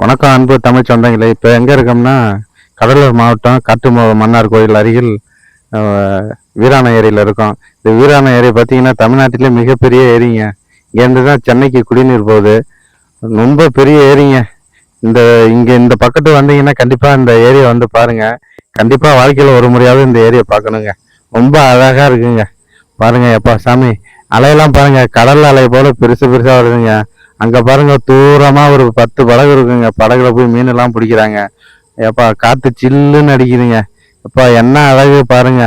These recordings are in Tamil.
வணக்கம் அன்பு தமிழ் சொந்தங்களே. இப்போ எங்கே இருக்கோம்னா கடலூர் மாவட்டம் காட்டு மன்னார் கோயில் அருகில் வீராண ஏரியில் இருக்கோம். இந்த வீராண ஏரி பார்த்தீங்கன்னா தமிழ்நாட்டிலே மிகப்பெரிய ஏரிங்க. இங்கேருந்து தான் சென்னைக்கு குடிநீர் போகுது. ரொம்ப பெரிய ஏரிங்க. இந்த இங்கே இந்த பக்கத்து வந்தீங்கன்னா கண்டிப்பாக இந்த ஏரியை வந்து பாருங்கள் கண்டிப்பாக வாழ்க்கையில் ஒரு முறையாவது இந்த ஏரியை பார்க்கணுங்க. ரொம்ப அழகாக இருக்குங்க. பாருங்கள் எப்பா சாமி. அலையெல்லாம் பாருங்கள் கடல் அலை போல் பெருசு பெருசாக வருதுங்க. அங்கே பாருங்க தூரமாக ஒரு பத்து படகு இருக்குங்க. படகுல போய் மீன் எல்லாம் பிடிக்கிறாங்க. ஏப்பா காற்று சில்லுன்னு அடிக்குதுங்க. எப்பா என்ன அழகு பாருங்க.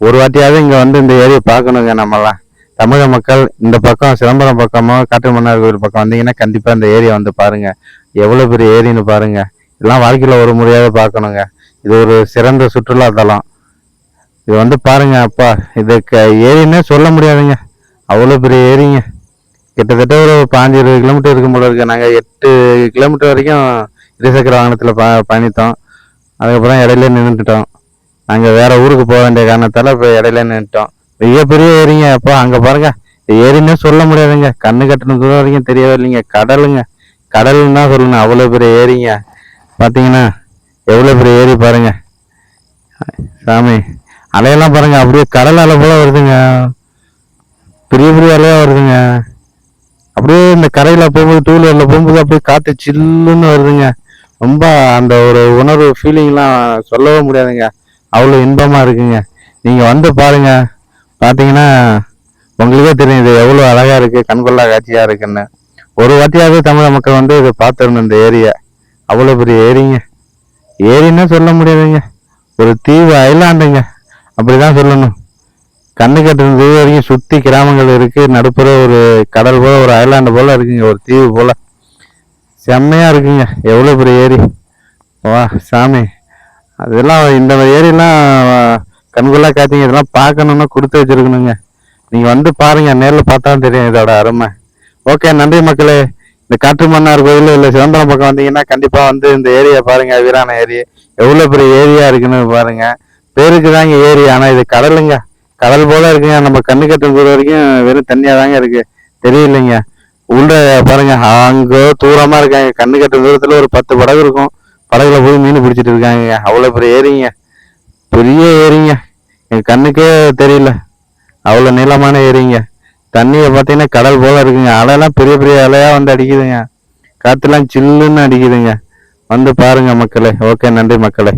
ஒரு வாட்டியாவது இங்கே வந்து இந்த ஏரியை பார்க்கணுங்க நம்மலாம் தமிழக மக்கள் இந்த பக்கம் சிதம்பரம் பக்கமோ காட்டு மன்னார் கோயில் பக்கம் வந்தீங்கன்னா கண்டிப்பாக இந்த ஏரியை வந்து பாருங்கள் எவ்வளோ பெரிய ஏரின்னு பாருங்க. இதெல்லாம் வாழ்க்கையில் ஒரு முறையாவது பார்க்கணுங்க. இது ஒரு சிறந்த சுற்றுலா தலம். இது வந்து பாருங்க அப்பா இதுக்கு ஏரின்னே சொல்ல முடியாதுங்க. அவ்வளோ பெரிய ஏரிங்க. கிட்டத்தட்ட ஒரு பாஞ்சு இருபது கிலோமீட்டர் இருக்கும் போல இருக்கு. நாங்கள் எட்டு கிலோமீட்டர் வரைக்கும் இருசக்கர வாகனத்தில் ப பயணித்தோம். அதுக்கப்புறம் இடையில நின்றுட்டோம் நாங்கள் வேற ஊருக்கு போக வேண்டிய காரணத்தால் இப்போ இடையில நின்றுட்டோம் மிகப்பெரிய ஏரிங்க. அப்போ அங்கே பாருங்க. ஏரின்னே சொல்ல முடியாதுங்க. கண்ணு கட்டின தூரம் வரைக்கும் தெரியவே இல்லைங்க. கடலுங்க. கடல்னா சொல்லணும். அவ்வளோ பெரிய ஏரிங்க. பார்த்தீங்கன்னா எவ்வளோ பெரிய ஏரி பாருங்க. சாமி. அலையெல்லாம் பாருங்க. அப்படியே கடல் அலை போல வருதுங்க. பெரிய பெரிய அலை வருதுங்க போகும்போது டூ வீலர்ல போகும்போது அப்படியே காத்து சில்லுன்னு வருதுங்க. ரொம்ப அந்த ஒரு உணர்வு ஃபீலிங்லாம் சொல்லவே முடியாதுங்க. அவ்வளோ இன்பமாக இருக்குங்க. நீங்கள் வந்து பாருங்க. பார்த்தீங்கன்னா உங்களுக்கே தெரியும் இது எவ்வளோ அழகாக இருக்குது கண்கொள்ளா காட்சியாக இருக்குன்னு. ஒரு வாட்டியாவது தமிழக மக்கள் வந்து இதை பார்த்துருந்தோம் இந்த ஏரியை. அவ்வளோ பெரிய ஏரிங்க. ஏரின்னு சொல்ல முடியாதுங்க. ஒரு தீவு ஐலாண்டுங்க அப்படி தான் சொல்லணும். கண்ணு கட்டுறது வரைக்கும் சுற்றி கிராமங்கள் இருக்குது நடுப்புற ஒரு கடல் போல் ஒரு ஐலாண்டு போல் இருக்குங்க. ஒரு தீவு போல். செம்மையாக இருக்குங்க. எவ்வளோ பெரிய ஏரி. வா சாமி. அதெல்லாம் இந்த ஏரியெல்லாம் கண்கொள்ளா காத்தீங்க இதெல்லாம் பார்க்கணுன்னா கொடுத்து வச்சிருக்கணுங்க. நீங்கள் வந்து பாருங்கள் நேரில் பார்த்தா தெரியும் இதோட அருமை. ஓகே நன்றி மக்களே. இந்த காற்று மன்னார் கோயில் இல்லை சிதம்பரம் பக்கம் வந்தீங்கன்னா கண்டிப்பாக வந்து இந்த ஏரியா பாருங்கள் வீரான ஏரி. எவ்வளோ பெரிய ஏரியா இருக்குன்னு பாருங்கள் பேருக்கு தாங்க ஏரி ஆனால் இது கடலுங்க. கடல் போல இருக்குங்க நம்ம கண்ணு கட்டும் தூரம் வரைக்கும் வெறும் தண்ணியா தாங்க இருக்கு. தெரியலைங்க. உள்ள பாருங்க. அங்கே தூரமா இருக்காங்க. கண்ணு கட்டும் தூரத்துல ஒரு பத்து படகு இருக்கும். படகுல போய் மீன் பிடிச்சிட்டு இருக்காங்க. அவ்வளவு பெரிய ஏரிங்க. பெரிய ஏரிங்க. என் கண்ணுக்கே தெரியல. அவ்வளவு நீளமான ஏரிங்க. தண்ணியை பார்த்தீங்கன்னா கடல் போல இருக்குங்க. அலையெல்லாம் பெரிய பெரிய அலையா வந்து அடிக்குதுங்க. காத்துலாம் சில்லுன்னு அடிக்குதுங்க. வந்து பாருங்க மக்களே. ஓகே நன்றி மக்களே.